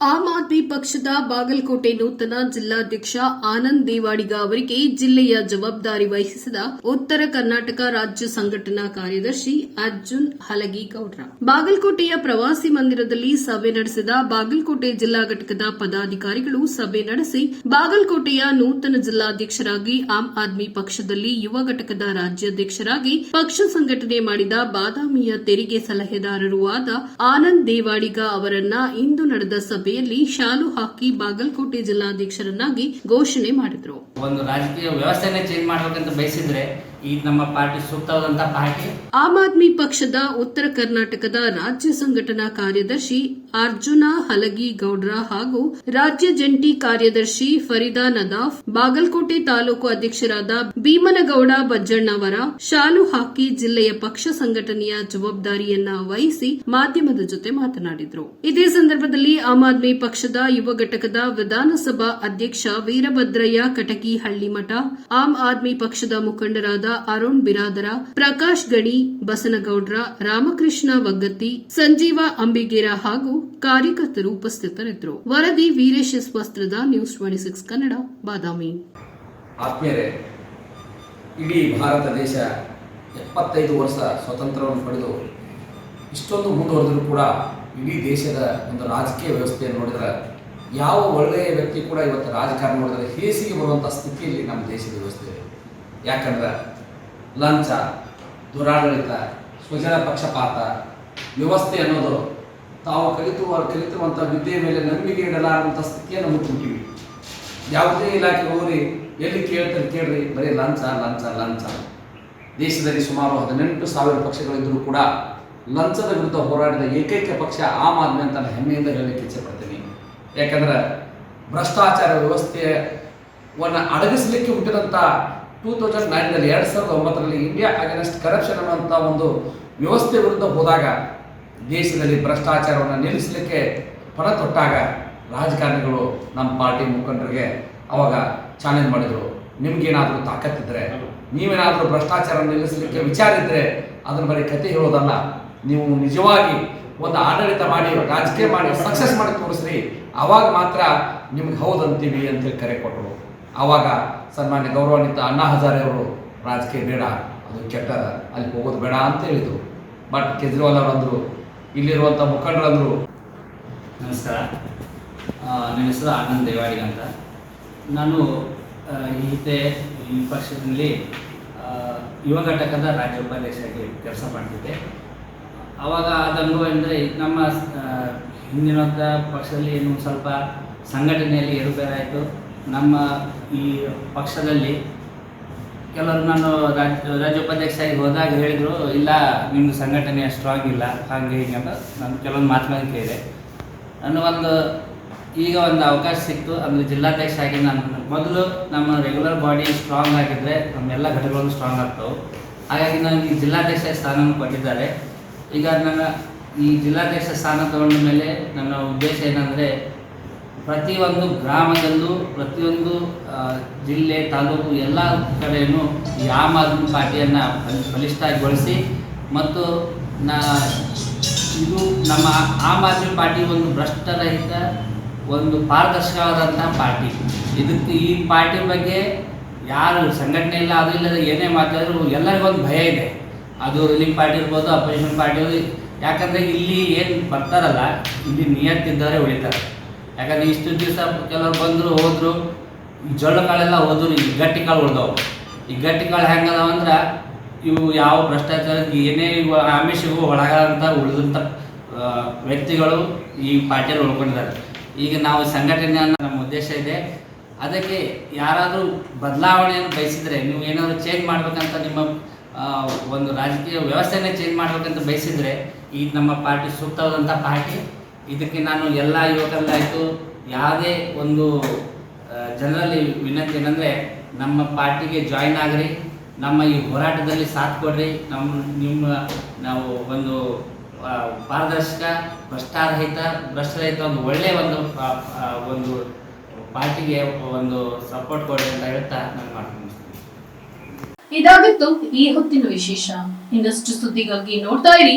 Am Aadmi ಪಕ್ಷದ ಬಾಗಲಕೋಟೆ ನೂತನ ಜಿಲ್ಲಾಧ್ಯಕ್ಷ ಆನಂದ್ ದೇವಾಡಿಗ ಅವರಿಗೆ ಜಿಲ್ಲೆಯ ಜವಾಬ್ದಾರಿ ವಹಿಸಿದ ಉತ್ತರ ಕರ್ನಾಟಕ ರಾಜ್ಯ ಸಂಘಟನಾ ಕಾರ್ಯದರ್ಶಿ ಅರ್ಜುನ್ ಹಲಗಿಗೌಡ್ರ ಬಾಗಲಕೋಟೆಯ ಪ್ರವಾಸಿ ಮಂದಿರದಲ್ಲಿ ಸಭೆ ನಡೆಸಿದ ಬಾಗಲಕೋಟೆ ಜಿಲ್ಲಾ ಘಟಕದ ಪದಾಧಿಕಾರಿಗಳು ಸಭೆ ನಡೆಸಿ ಬಾಗಲಕೋಟೆಯ ನೂತನ ಜಿಲ್ಲಾಧ್ಯಕ್ಷರಾಗಿ ಆಮ್ ಆದ್ಮಿ ಪಕ್ಷದಲ್ಲಿ ಯುವ ಘಟಕದ ರಾಜ್ಯಾಧ್ಯಕ್ಷರಾಗಿ ಪಕ್ಷ ಸಂಘಟನೆ ಮಾಡಿದ ಬಾದಾಮಿಯ ತೆರಿಗೆ ಸಲಹೆದಾರರೂ ಆದ ಆನಂದ್ ದೇವಾಡಿಗ ಅವರನ್ನ ಇಂದು ನಡೆದ ಸಭೆಯಲ್ಲಿ ಶಾಲು ಹಾಕಿ ಬಾಗಲಕೋಟೆ ಜಿಲ್ಲಾಧ್ಯಕ್ಷರನ್ನಾಗಿ ಘೋಷಣೆ ಮಾಡಿದ್ರು. ಒಂದು ರಾಜಕೀಯ ವ್ಯವಸ್ಥೆನೇ ಚೇಂಜ್ ಮಾಡಬೇಕಂತ ಬಯಸಿದ್ರೆ ಈ ನಮ್ಮ ಪಾರ್ಟಿ ಸೂಕ್ತವಾದಂತಹ ಪಾರ್ಟಿ. ಆಮ್ ಆದ್ಮಿ ಪಕ್ಷದ ಉತ್ತರ ಕರ್ನಾಟಕದ ರಾಜ್ಯ ಸಂಘಟನಾ ಕಾರ್ಯದರ್ಶಿ ಅರ್ಜುನ ಹಲಗಿ ಗೌಡ್ರ ಹಾಗೂ ರಾಜ್ಯ ಜಂಟಿ ಕಾರ್ಯದರ್ಶಿ ಫರೀದಾ ನದಾಫ್, ಬಾಗಲಕೋಟೆ ತಾಲೂಕು ಅಧ್ಯಕ್ಷರಾದ ಭೀಮನಗೌಡ ಬಜ್ಜಣ್ಣವರ ಶಾಲು ಹಾಕಿ ಜಿಲ್ಲೆಯ ಪಕ್ಷ ಸಂಘಟನೆಯ ಜವಾಬ್ದಾರಿಯನ್ನ ವಹಿಸಿ ಮಾಧ್ಯಮದ ಜೊತೆ ಮಾತನಾಡಿದರು. ಇದೇ ಸಂದರ್ಭದಲ್ಲಿ ಆಮ್ ಆದ್ಮಿ ಪಕ್ಷದ ಯುವ ಘಟಕದ ವಿಧಾನಸಭಾ ಅಧ್ಯಕ್ಷ ವೀರಭದ್ರಯ್ಯ ಕಟಕಿ ಹಳ್ಳಿಮಠ ಆಮ್ ಆದ್ಮಿ ಪಕ್ಷದ ಮುಖಂಡರಾದ ಅರುಣ್ ಬಿರಾದರ, ಪ್ರಕಾಶ್ ಗಣಿ, ಬಸನಗೌಡ್ರ, ರಾಮಕೃಷ್ಣ ವಗ್ಗತ್ತಿ, ಸಂಜೀವ ಅಂಬಿಗೇರ ಹಾಗೂ ಕಾರ್ಯಕರ್ತರು ಉಪಸ್ಥಿತರಿದ್ದರು. ವರದಿ Veeresh Vastrad news twenty six Kannada, Badami. ಇಡೀ ಭಾರತ ದೇಶ ಎಪ್ಪತ್ತೈದು ವರ್ಷ ಸ್ವಾತಂತ್ರ್ಯವನ್ನು ಪಡೆದು ಇಷ್ಟೊಂದು ಮುಂದುವರೆದರೂ ಕೂಡ ಇಡೀ ದೇಶದ ಒಂದು ರಾಜಕೀಯ ವ್ಯವಸ್ಥೆಯನ್ನು ನೋಡಿದರೆ ಯಾವ ಒಳ್ಳೆಯ ವ್ಯಕ್ತಿ ಕೂಡ ಇವತ್ತು ರಾಜಕಾರಣ ನೋಡಿದರೆ ಹೇಸಿಗೆ ಬರುವಂಥ ಸ್ಥಿತಿಯಲ್ಲಿ ನಮ್ಮ ದೇಶದ ವ್ಯವಸ್ಥೆ ಇದೆ. ಯಾಕಂದ್ರೆ ಲಂಚ, ದುರಾಡಳಿತ, ಸ್ವಜನ ಪಕ್ಷಪಾತ, ವ್ಯವಸ್ಥೆ ಅನ್ನೋದು ತಾವು ಕಲಿತು ಕಲಿತಿರುವಂಥ ವಿದ್ಯೆಯ ಮೇಲೆ ನಂಬಿಕೆ ಇಡಲಾರಂಥ ಸ್ಥಿತಿಯನ್ನು ಮುಟ್ಟಿಬಿಟ್ಟಿವಿ ಯಾವುದೇ ಇಲಾಖೆ ಹೋಗ್ರಿ ಎಲ್ಲಿ ಕೇಳ್ತಾರೆ ಕೇಳ್ರಿ, ಬರೀ ಲಂಚ ಲಂಚ ಲಂಚ. ದೇಶದಲ್ಲಿ ಸುಮಾರು ಹದಿನೆಂಟು ಸಾವಿರ ಪಕ್ಷಗಳಿದ್ದರೂ ಕೂಡ ಲಂಚದ ವಿರುದ್ಧ ಹೋರಾಡಿದ ಏಕೈಕ ಪಕ್ಷ ಆಮ್ ಆದ್ಮಿ ಅಂತ ನಾನು ಹೆಮ್ಮೆಯಿಂದ ಹೇಳಲಿಕ್ಕೆ ಇಚ್ಛೆ ಪಡ್ತೀನಿ. ಯಾಕಂದ್ರೆ ಭ್ರಷ್ಟಾಚಾರ ವ್ಯವಸ್ಥೆಯನ್ನು ಅಡಗಿಸಲಿಕ್ಕೆ ಹುಟ್ಟಿದಂಥ ಟೂ ತೌಸಂಡ್ ನೈನ್ನಲ್ಲಿ ಎರಡು ಸಾವಿರದ ಒಂಬತ್ತರಲ್ಲಿ ಇಂಡಿಯಾ ಅಗೇನೆಸ್ಟ್ ಕರಪ್ಷನ್ ಅನ್ನುವಂಥ ಒಂದು ವ್ಯವಸ್ಥೆ ವಿರುದ್ಧ ಹೋದಾಗ ದೇಶದಲ್ಲಿ ಭ್ರಷ್ಟಾಚಾರವನ್ನು ನಿಲ್ಲಿಸಲಿಕ್ಕೆ ಪಣ ತೊಟ್ಟಾಗ ರಾಜಕಾರಣಿಗಳು ನಮ್ಮ ಪಾರ್ಟಿ ಮುಖಂಡರಿಗೆ ಅವಾಗ ಚಾಲೆಂಜ್ ಮಾಡಿದರು. ನಿಮ್ಗೇನಾದರೂ ತಾಕತ್ತಿದ್ರೆ ನೀವೇನಾದರೂ ಭ್ರಷ್ಟಾಚಾರ ನಿಲ್ಲಿಸಲಿಕ್ಕೆ ವಿಚಾರ ಇದ್ದರೆ ಅದನ್ನ ಬರೀ ಕತೆ ಹೇಳೋದಲ್ಲ ನೀವು ನಿಜವಾಗಿ ಒಂದು ಆಡಳಿತ ಮಾಡಿ, ರಾಜಕೀಯ ಮಾಡಿ ಸಕ್ಸಸ್ ಮಾಡಿ ತೋರಿಸ್ರಿ. ಅವಾಗ ಮಾತ್ರ ನಿಮ್ಗೆ ಹೌದಂತೀವಿ ಅಂತೇಳಿ ಕರೆ ಕೊಟ್ಟರು ಆವಾಗ ಸನ್ಮಾನ್ಯ ಗೌರವಾನ್ವಿತ ಅಣ್ಣಾ ಹಜಾರೆ ಅವರು ರಾಜಕೀಯ ಬೇಡ, ಅದು ಕೆಟ್ಟ, ಅಲ್ಲಿ ಹೋಗೋದು ಬೇಡ ಅಂತ ಹೇಳಿದರು. ಬಟ್ ಕೇಜ್ರಿವಾಲ್ ಅವರು ಅಂದರು ಇಲ್ಲಿರುವಂಥ ಮುಖಂಡರಂದರು. ನಮಸ್ಕಾರ. ನನ್ನ ಹೆಸರು ಆನಂದ್ ದೇವಾಡಿ ಅಂತ. ನಾನು ಹಿಂದೆ ಈ ಪಕ್ಷದಲ್ಲಿ ಯುವ ಘಟಕದ ರಾಜ್ಯ ಉಪಾಧ್ಯಕ್ಷರಾಗಿ ಕೆಲಸ ಮಾಡ್ತಿದ್ದೆ. ಆವಾಗ ಅದನ್ನು ಅಂದರೆ ನಮ್ಮ ಹಿಂದಿನಂಥ ಪಕ್ಷದಲ್ಲಿ ಏನು ಸ್ವಲ್ಪ ಸಂಘಟನೆಯಲ್ಲಿ ಏರುಪೇರಾಯಿತು. ನಮ್ಮ ಈ ಪಕ್ಷದಲ್ಲಿ ಕೆಲವರು ನಾನು ರಾಜ್ಯ ರಾಜ್ಯ ಉಪಾಧ್ಯಕ್ಷರಾಗಿ ಹೋದಾಗ ಹೇಳಿದರು, ಇಲ್ಲ ನಿಮ್ಮ ಸಂಘಟನೆ ಸ್ಟ್ರಾಂಗ್ ಇಲ್ಲ, ಹಾಗೆ ಹೀಗೆ ಅಂತ ನಾನು ಕೆಲವೊಂದು ಮಾತುಗಳನ್ನು ಕೇಳಿದೆ. ನಾನು ಒಂದು ಈಗ ಒಂದು ಅವಕಾಶ ಸಿಕ್ತು. ಅಂದರೆ ಜಿಲ್ಲಾಧ್ಯಕ್ಷ ಆಗಿ ನಾನು ಮೊದಲು ನಮ್ಮ ರೆಗ್ಯುಲರ್ ಬಾಡಿ ಸ್ಟ್ರಾಂಗ್ ಆಗಿದ್ದರೆ ನಮ್ಮೆಲ್ಲ ಘಟಕಗಳು ಸ್ಟ್ರಾಂಗ್ ಆಗ್ತವೆ. ಹಾಗಾಗಿ ನಾನು ಈ ಜಿಲ್ಲಾಧ್ಯಕ್ಷ ಸ್ಥಾನವನ್ನು ಕೊಟ್ಟಿದ್ದಾರೆ. ಈಗ ನನ್ನ ಈ ಜಿಲ್ಲಾಧ್ಯಕ್ಷ ಸ್ಥಾನ ತಗೊಂಡ ಮೇಲೆ ನನ್ನ ಉದ್ದೇಶ ಏನಂದರೆ ಪ್ರತಿಯೊಂದು ಗ್ರಾಮದಲ್ಲೂ, ಪ್ರತಿಯೊಂದು ಜಿಲ್ಲೆ, ತಾಲೂಕು ಎಲ್ಲ ಕಡೆಯೂ ಈ ಆಮ್ ಆದ್ಮಿ ಪಾರ್ಟಿಯನ್ನು ಬಲಿಷ್ಠಗೊಳಿಸಿ ಮತ್ತು ನಾ, ಇದು ನಮ್ಮ ಆಮ್ ಆದ್ಮಿ ಪಾರ್ಟಿ ಒಂದು ಭ್ರಷ್ಟರಹಿತ ಒಂದು ಪಾರದರ್ಶಕವಾದಂಥ ಪಾರ್ಟಿ. ಇದಕ್ಕೆ ಈ ಪಾರ್ಟಿ ಬಗ್ಗೆ ಯಾರು ಸಂಘಟನೆ ಇಲ್ಲ, ಅದು ಇಲ್ಲದ ಏನೇ ಮಾತಾಡಿದ್ರು ಎಲ್ಲರಿಗೊಂದು ಭಯ ಇದೆ. ಅದು ರೂಲಿಂಗ್ ಪಾರ್ಟಿ ಇರ್ಬೋದು ಅಪೋಸಿಷನ್ ಪಾರ್ಟಿ ಯಾಕಂದರೆ ಇಲ್ಲಿ ಏನು ಬರ್ತಾರಲ್ಲ, ಇಲ್ಲಿ ನಿಯತ್ತಿದ್ದವರೇ ಉಳಿತಾರೆ. ಯಾಕಂದರೆ ಇಷ್ಟು ದಿವಸ ಕೆಲವರು ಬಂದರು, ಹೋದರು ಜೊಳ್ಳು ಕಾಳೆಲ್ಲ ಹೋದ್ರು, ಈ ಗಟ್ಟಿ ಕಾಳು ಉಳ್ದವು. ಈ ಗಟ್ಟಿ ಕಾಳು ಹೆಂಗದಾವ ಅಂದ್ರೆ ಇವು ಯಾವ ಭ್ರಷ್ಟಾಚಾರ ಏನೇ ಇವು ಆಮಿಷಗೂ ಒಳಗಾದಂಥ ಉಳಿದಂಥ ವ್ಯಕ್ತಿಗಳು ಈ ಪಾರ್ಟಿಯಲ್ಲಿ ಉಳ್ಕೊಂಡಿದ್ದಾರೆ. ಈಗ ನಾವು ಸಂಘಟನೆಯನ್ನು ನಮ್ಮ ಉದ್ದೇಶ ಇದೆ. ಅದಕ್ಕೆ ಯಾರಾದರೂ ಬದಲಾವಣೆಯನ್ನು ಬಯಸಿದರೆ, ನೀವು ಏನಾದರೂ ಚೇಂಜ್ ಮಾಡ್ಬೇಕಂತ ನಿಮ್ಮ ಒಂದು ರಾಜಕೀಯ ವ್ಯವಸ್ಥೆನೇ ಚೇಂಜ್ ಮಾಡ್ಬೇಕಂತ ಬಯಸಿದರೆ, ಈ ನಮ್ಮ ಪಾರ್ಟಿ ಸೂಕ್ತವಾದಂಥ ಪಾರ್ಟಿ ಇದಕ್ಕೆ ನಾನು ಎಲ್ಲ ಯುವಕರಲ್ಲಾಯಿತು ಯಾವುದೇ ಒಂದು ಜನರಲ್ಲಿ ವಿನಂತಿ ಏನಂದರೆ ನಮ್ಮ ಪಾರ್ಟಿಗೆ ಜಾಯಿನ್ ಆಗ್ರಿ. ನಮ್ಮ ಈ ಹೋರಾಟದಲ್ಲಿ ಸಾಥ್ ಕೊಡ್ರಿ. ನಮ್ಮ, ನಿಮ್ಮ ನಾವು ಒಂದು ಪಾರದರ್ಶಕ ಭ್ರಷ್ಟಾರಹಿತ ಭ್ರಷ್ಟರಹಿತ ಒಂದು ಒಳ್ಳೆಯ ಒಂದು ಒಂದು ಪಾರ್ಟಿಗೆ ಒಂದು ಸಪೋರ್ಟ್ ಕೊಡಿ ಅಂತ ಹೇಳ್ತಾ ನಾನು ಮಾಡ್ತೀನಿ ಇದಾಗಿತ್ತು ಈ ಹೊತ್ತಿನ ವಿಶೇಷ. ಇನ್ನಷ್ಟು ಸುದ್ದಿಗಾಗಿ ನೋಡ್ತಾ ಇರಿ.